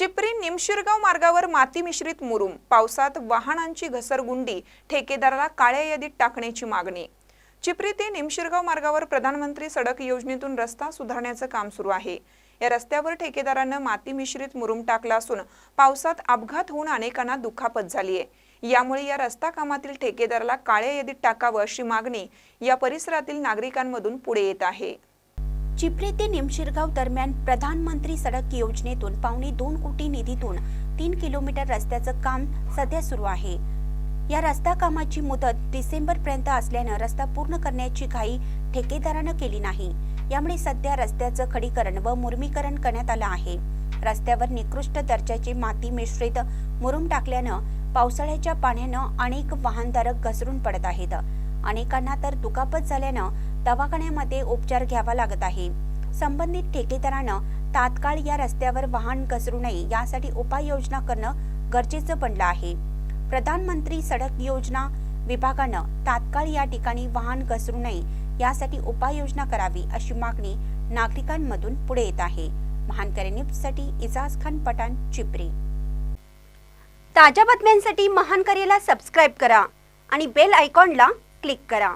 चिपरी निमशिरगाव मार्गावर माती मिश्रित मुरुम पावसात वाहनांची घसरगुंडी ठेकेदाराला काळ्या यादीत टाकण्याची मागणी. चिपरी ते निमशिरगाव मार्गावर प्रधानमंत्री सडक योजनेतून रस्ता सुधारण्याचं काम सुरू आहे. या रस्त्यावर ठेकेदारानं माती मिश्रित मुरुम टाकला असून पावसात अपघात होऊन अनेकांना दुखापत झाली आहे. यामुळे या रस्ता कामातील ठेकेदाराला काळ्या यादीत टाकावं अशी मागणी या परिसरातील नागरिकांमधून पुढे येत आहे. चिपरी ते निमशिरगाव दरम्यान प्रधानमंत्री सडक योजनेतून पावणे दोन कोटी निधीतून तीन किलोमीटर रस्त्याचं काम सध्या सुरू आहे. या रस्ता कामाची मुदत डिसेंबर पर्यंत असल्यानं रस्ता पूर्ण करण्याची घाई ठेकेदारानं केली नाही. यामुळे सध्या रस्त्याचं खडीकरण व मुर्मीकरण करण्यात आलं आहे. रस्त्यावर निकृष्ट दर्जाची माती मिश्रित मुरुम टाकल्यानं पावसाळ्याच्या पाण्यानं अनेक वाहनधारक घसरून पडत आहेत. अनेकांना तर दुखापत झाल्यानं दवाखान्यामध्ये उपचार घ्यावा लागत आहे. संबंधित ठेकेदारानं तात्काळ या रस्त्यावर वाहन घसरू नये यासाठी उपाययोजना करणं गरजेचं बनलं आहे. प्रधानमंत्री सडक योजना विभागानं तात्काळ या ठिकाणी वाहन घसरू नये यासाठी उपाययोजना करावी अशी मागणी नागरिकांमधून पुढे येत आहे. महानकर न्यूजसाठी इजाज खान पठाण चिपरी. ताज्या बातम्यांसाठी महानकरेला सबस्क्राईब करा आणि बेल आयकॉनला क्लिक करा.